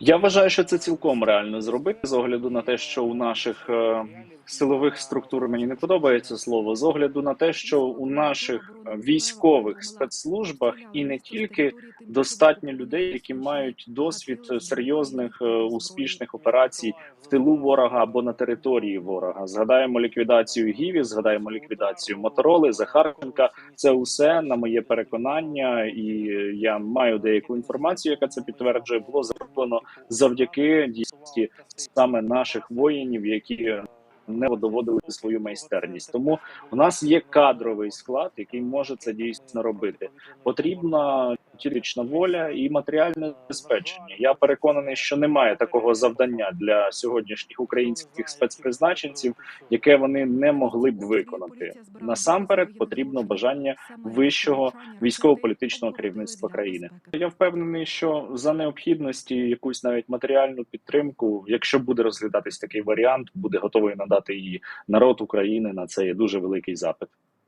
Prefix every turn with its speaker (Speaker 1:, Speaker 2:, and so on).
Speaker 1: Я вважаю, що це цілком реально зробити з огляду на те, що у наших е, силових структур мені не подобається слово, з огляду на те, що у наших е, військових спецслужбах і не тільки достатньо людей, які мають досвід серйозних е, успішних операцій в тилу ворога або на території ворога. Згадаємо ліквідацію Гіві, згадаємо ліквідацію Мотороли, Захарченка. Це усе на моє переконання, і я маю деяку інформацію, яка це підтверджує. Було зроблено завдяки дійсності саме наших воїнів, які не доводили свою майстерність. Тому у нас є кадровий склад, який може це дійсно робити. Потрібна тірічна воля і матеріальне забезпечення. Я переконаний, що немає такого завдання для сьогоднішніх українських спецпризначенців, яке вони не могли б виконати. Насамперед потрібно бажання вищого військово-політичного керівництва країни. Я впевнений, що за необхідності якусь навіть матеріальну підтримку, якщо буде розглядатись такий варіант, буде готовий надати її народ України. На це є дуже великий запит.